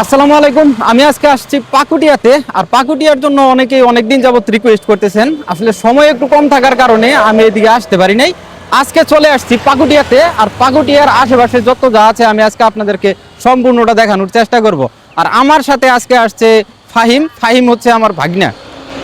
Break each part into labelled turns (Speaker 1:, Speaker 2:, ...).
Speaker 1: আসসালামু আলাইকুম। আমি আজকে আসছি পাকুটিয়াতে। আর পাকুটিয়ার জন্য অনেকেই অনেকদিন যাবত রিকোয়েস্ট করতেছেন। আসলে সময় একটু কম থাকার কারণে আমি এদিকে আসতে পারি নাই। আজকে চলে আসছি পাকুটিয়াতে। আর পাকুটিয়ার আশেপাশে যত যা আছে আমি আজকে আপনাদেরকে সম্পূর্ণটা দেখানোর চেষ্টা করব। আর আমার সাথে আজকে আসছে ফাহিম। ফাহিম হচ্ছে আমার ভাগ্না।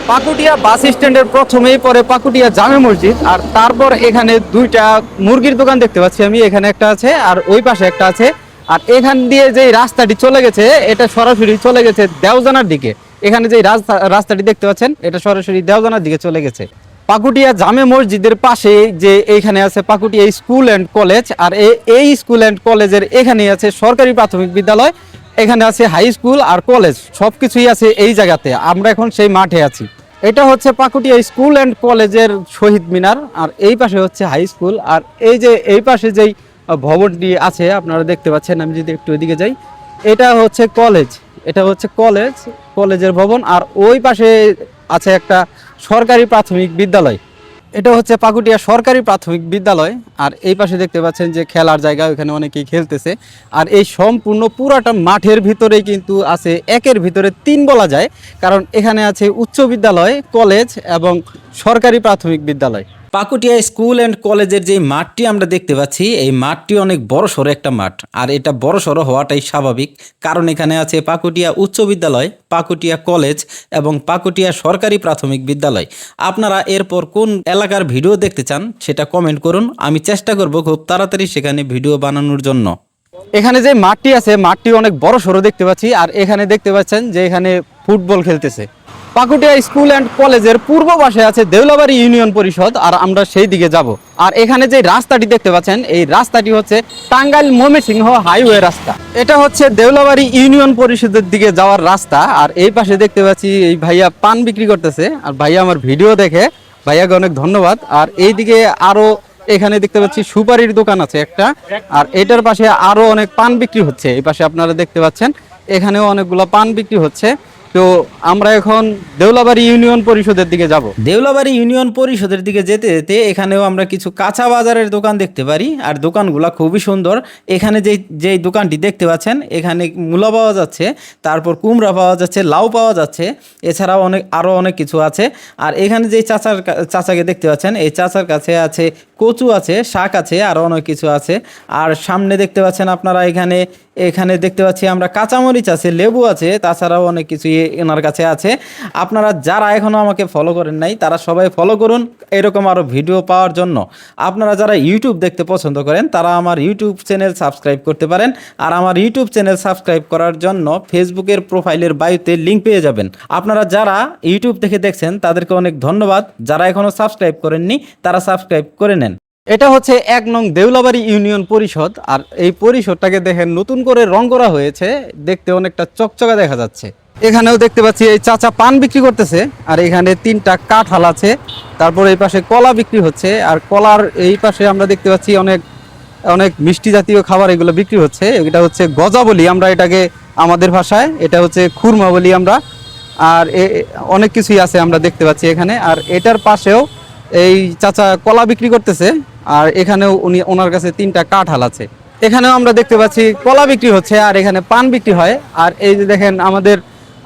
Speaker 1: পাকুটিয়া বাস স্ট্যান্ডের প্রথমেই পরে পাকুটিয়া জামে মসজিদ। আর তারপর এখানে দুইটা মুরগির দোকান দেখতে পাচ্ছি আমি। এখানে একটা আছে আর ওই পাশে একটা আছে। আর এখান দিয়ে যে রাস্তাটি চলে গেছে, এটা সরাসরি চলে গেছে দেওজানার দিকে। এখানে যে রাস্তা- রাস্তাটি দেখতে পাচ্ছেন, এটা সরাসরি দেওজানার দিকে চলে গেছে। পাকুটিয়া জামে মসজিদের পাশে যে এইখানে আছে পাকুটিয়া স্কুল অ্যান্ড কলেজ, আর এই স্কুল অ্যান্ড কলেজের এখানে আছে সরকারি প্রাথমিক বিদ্যালয়, এখানে আছে হাই স্কুল আর কলেজ, সবকিছুই আছে এই জায়গাতে। আমরা এখন সেই মাঠে আছি। এটা হচ্ছে পাকুটিয়া স্কুল অ্যান্ড কলেজের শহীদ মিনার, আর এই পাশে হচ্ছে হাই স্কুল, আর এই যে, এই পাশে যেই ভবনটি আছে, আপনারা দেখতে পাচ্ছেন, আমি যদি একটু ওইদিকে যাই। এটা হচ্ছে কলেজ, এটা হচ্ছে কলেজ, কলেজের ভবন, আর ওই পাশে আছে একটা সরকারি প্রাথমিক বিদ্যালয়। এটা হচ্ছে পাকুটিয়া সরকারি প্রাথমিক বিদ্যালয়, আর এই পাশে দেখতে পাচ্ছেন যে খেলার জায়গা ওখানে অনেকেই খেলতেছে। আর এই সম্পূর্ণ পুরাটা মাঠের ভিতরেই কিন্তু আছে, একের ভিতরে তিন বলা যায়, কারণ এখানে আছে উচ্চ বিদ্যালয়, কলেজ এবং সরকারি প্রাথমিক বিদ্যালয়। পাকুটিয়া স্কুল অ্যান্ড কলেজের যে মাঠটি আমরা দেখতে পাচ্ছি, এই মাঠটি অনেক বড় সড়ো একটা মাঠ। আর এটা বড় সড়ো হওয়াটাই স্বাভাবিক। কারণ এখানে আছে পাকুটিয়া উচ্চ বিদ্যালয়, পাকুটিয়া কলেজ এবং পাকুটিয়া সরকারি প্রাথমিক বিদ্যালয়। আপনারা এরপর কোন এলাকার ভিডিও দেখতে চান, সেটা কমেন্ট করুন। আমি চেষ্টা করব খুব তাড়াতাড়ি সেখানে ভিডিও বানানোর জন্য। এখানে যে মাঠটি আছে, মাঠটি অনেক বড় সড়ো দেখতে পাচ্ছি। আর এখানে দেখতে পাচ্ছেন যে এখানে ফুটবল খেলতেছে। পাকুটিয়া স্কুল অ্যান্ড কলেজের পূর্ব পাশে আছে দেউলাবাড়ি ইউনিয়ন পরিষদ, আর আমরা সেই দিকে যাব। আর এখানে যে রাস্তাটি দেখতে পাচ্ছেন, এই রাস্তাটি হচ্ছে টাঙ্গাইল ময়মনসিংহ হাইওয়ে রাস্তা। এটা হচ্ছে দেউলাবাড়ি ইউনিয়ন পরিষদের দিকে যাওয়ার রাস্তা, আর এই পাশে দেখতে পাচ্ছি এই ভাইয়া পান বিক্রি করতেছে। আর ভাইয়া আমার ভিডিও দেখে, ভাইয়াকে অনেক ধন্যবাদ। আর এইদিকে আরও এখানে দেখতে পাচ্ছি সুপারির দোকান আছে একটা, আর এটার পাশে আরও অনেক পান বিক্রি হচ্ছে। এই পাশে আপনারা দেখতে পাচ্ছেন, এখানেও অনেকগুলো পান বিক্রি হচ্ছে। তো আমরা এখন দেউলাবাড়ি ইউনিয়ন পরিষদের দিকে যাব। দেউলাবাড়ি ইউনিয়ন পরিষদের দিকে যেতে যেতে এখানেও আমরা কিছু কাঁচা বাজারের দোকান দেখতে পারি, আর দোকানগুলো খুবই সুন্দর। এখানে যে যেই দোকানটি দেখতে পাচ্ছেন, এখানে মূলা পাওয়া যাচ্ছে, তারপর কুমড়া পাওয়া যাচ্ছে, লাউ পাওয়া যাচ্ছে, এছাড়াও অনেক আরও অনেক কিছু আছে। আর এখানে যেই চাচার চাচাকে দেখতে পাচ্ছেন, এই চাচার কাছে আছে কচু আছে, শাক আছে আরও অনেক কিছু আছে। আর সামনে দেখতে পাচ্ছেন আপনারা এখানে এখানে দেখতে পাচ্ছি আমরা কাঁচামরিচ আছে, লেবু আছে, তাছাড়াও অনেক কিছু এনার কাছে আছে। আপনারা যারা এখনও আমাকে ফলো করেন নাই, তারা সবাই ফলো করুন এরকম আরও ভিডিও পাওয়ার জন্য। আপনারা যারা ইউটিউব দেখতে পছন্দ করেন, তারা আমার ইউটিউব চ্যানেল সাবস্ক্রাইব করতে পারেন। আর আমার ইউটিউব চ্যানেল সাবস্ক্রাইব করার জন্য ফেসবুকের প্রোফাইলের বায়ুতে লিঙ্ক পেয়ে যাবেন। আপনারা যারা ইউটিউব দেখে দেখছেন, তাদেরকে অনেক ধন্যবাদ। যারা এখনও সাবস্ক্রাইব করেননি, তারা সাবস্ক্রাইব করে নেন। এটা হচ্ছে এক নং দেউলাবাড়ি ইউনিয়ন পরিষদ, আর এই পরিষদটাকে দেখেন নতুন করে রং করা হয়েছে, দেখতে অনেকটা চকচকা দেখা যাচ্ছে। এখানেও দেখতে পাচ্ছি এই চাচা পান বিক্রি করতেছে, আর এখানে তিনটা কাঁঠাল আছে, তারপর এই পাশে কলা বিক্রি হচ্ছে, আর কলার এই পাশে আমরা দেখতে পাচ্ছি অনেক অনেক মিষ্টি জাতীয় খাবার এগুলো বিক্রি হচ্ছে, এটা হচ্ছে গজা বলি আমরা এটাকে আমাদের ভাষায়, এটা হচ্ছে খুরমা বলি আমরা, আর এ- অনেক কিছুই আছে আমরা দেখতে পাচ্ছি এখানে, আর এটার পাশেও এই চাচা কলা বিক্রি করতেছে আর এখানেও উনি ওনার কাছে তিনটা কাঁঠাল আছে। এখানেও আমরা দেখতে পাচ্ছি কলা বিক্রি হচ্ছে আর এখানে পান বিক্রি হয়। আর এই যে দেখেন আমাদের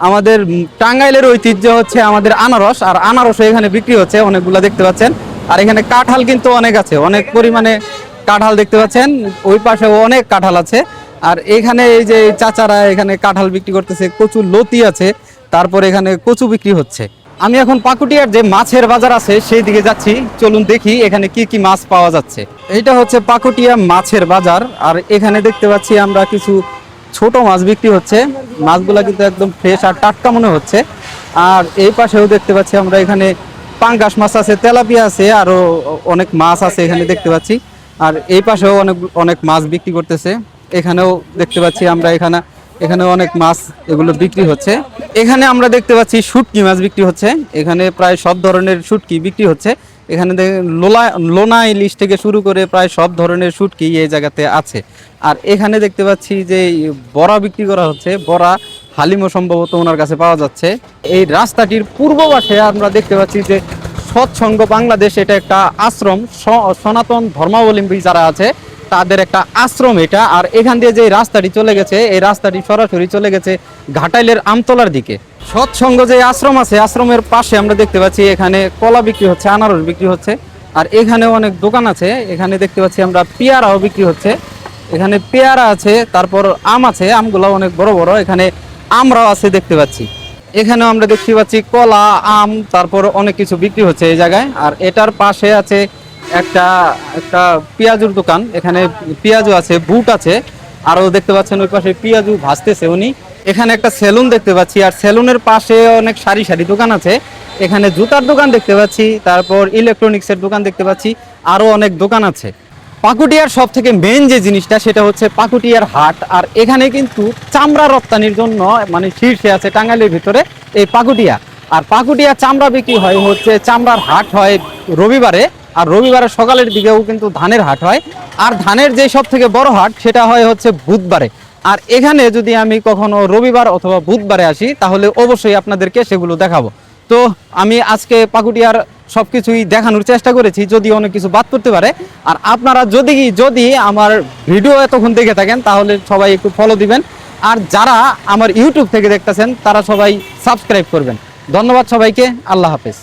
Speaker 1: আমাদের টাঙ্গাইলের ঐতিহ্য হচ্ছে আমাদের আনারস। আর আনারসও এখানে বিক্রি হচ্ছে, অনেকগুলা দেখতে পাচ্ছেন। আর এখানে কাঁঠাল কিন্তু অনেক আছে, অনেক পরিমাণে কাঁঠাল দেখতে পাচ্ছেন। ওই পাশেও অনেক কাঁঠাল আছে। আর এখানে এই যে চাচারা এখানে কাঁঠাল বিক্রি করতেছে, কচুর লতি আছে। তারপর এখানে কচু বিক্রি হচ্ছে। আমি এখন পাকুটিয়ার যে মাছের বাজার আছে, সেই দিকে যাচ্ছি। চলুন দেখি এখানে কি কি মাছ পাওয়া যাচ্ছে। এইটা হচ্ছে পাকুটিয়া মাছের বাজার, আর এখানে দেখতে পাচ্ছি আমরা কিছু ছোট মাছ বিক্রি হচ্ছে। মাছগুলা কিন্তু একদম ফ্রেশ আর টাটকা মনে হচ্ছে। আর এই পাশেও দেখতে পাচ্ছি আমরা এখানে পাঙ্গাস মাছ আছে, তেলাপিয়া আছে আরও অনেক মাছ আছে এখানে দেখতে পাচ্ছি। আর এই পাশেও অনেক অনেক মাছ বিক্রি করতেছে। এখানেও দেখতে পাচ্ছি আমরা এখানে এখানে অনেক মাছ এগুলো বিক্রি হচ্ছে। এখানে আমরা দেখতে পাচ্ছি শুটকি মাছ বিক্রি হচ্ছে। এখানে প্রায় সব ধরনের শুটকি বিক্রি হচ্ছে। এখানে লোলা লোনা ইলিশ থেকে শুরু করে প্রায় সব ধরনের শুটকি এই জায়গাতে আছে। আর এখানে দেখতে পাচ্ছি যে বড়া বিক্রি করা হচ্ছে। বড়া হালিমও সম্ভবত ওনার কাছে পাওয়া যাচ্ছে। এই রাস্তাটির পূর্ব পাশে আমরা দেখতে পাচ্ছি যে সৎসঙ্গ বাংলাদেশ এটা একটা আশ্রম। সনাতন ধর্মাবলম্বী যারা আছে তাদের একটা আশ্রম এটা। আর এখান দিয়ে যে রাস্তাটি চলে গেছে, এই রাস্তাটি সরাসরি চলে গেছে ঘাটাইলের আমতলার দিকে। সৎসঙ্গ যে আশ্রম আছে, আশ্রমের পাশে আমরা দেখতে পাচ্ছি এখানে কলা বিক্রি হচ্ছে, আনারস বিক্রি হচ্ছে। আর এখানে অনেক দোকান আছে, এখানে দেখতে পাচ্ছি আমরা পেয়ারাও বিক্রি হচ্ছে। এখানে পেয়ারা আছে, তারপর আম আছে আমগুলো অনেক বড় বড়, এখানে আমরাও আছে দেখতে পাচ্ছি। এখানেও আমরা দেখতে পাচ্ছি কলা, আম, তারপর অনেক কিছু বিক্রি হচ্ছে এই জায়গায়। আর এটার পাশে আছে একটা একটা পেঁয়াজুর দোকান। এখানে পেঁয়াজু আছে, বুট আছে। আরও দেখতে পাচ্ছেন ওই পাশে পেঁয়াজু ভাজতেছে উনি। এখানে একটা সেলুন দেখতে পাচ্ছি, আর সেলুনের পাশে অনেক সারি সারি দোকান আছে। এখানে জুতার দোকান দেখতে পাচ্ছি, তারপর ইলেকট্রনিক্সের দোকান দেখতে পাচ্ছি, আরও অনেক দোকান আছে। পাকুটিয়ার সব থেকে মেন যে জিনিসটা, সেটা হচ্ছে পাকুটিয়ার হাট, আর এখানে কিন্তু চামড়া রপ্তানির জন্য মানে শীর্ষে আছে টাঙ্গাইলের ভিতরে, এই পাকুটিয়া। আর পাকুটিয়া চামড়া বিক্রি হয় হচ্ছে, চামড়ার হাট হয় রবিবারে। আর রবিবারে সকালের দিকেও কিন্তু ধানের হাট হয়। আর ধানের যে সব থেকে বড় হাট, সেটা হয় হচ্ছে বুধবারে। আর এখানে যদি আমি কখনো রবিবার অথবা বুধবারে আসি, তাহলে অবশ্যই আপনাদেরকে সেগুলো দেখাবো। তো আমি আজকে পাকুটিয়ার সব কিছুই দেখানোর চেষ্টা করেছি যদি অনেক কিছু বাদ করতে পারে। আর আপনারা যদি যদি আমার ভিডিও এতক্ষণ দেখে থাকেন, তাহলে সবাই একটু ফলো দিবেন। আর যারা আমার ইউটিউব থেকে দেখতেছেন, তারা সবাই সাবস্ক্রাইব করবেন। ধন্যবাদ সবাইকে, আল্লাহ হাফেজ।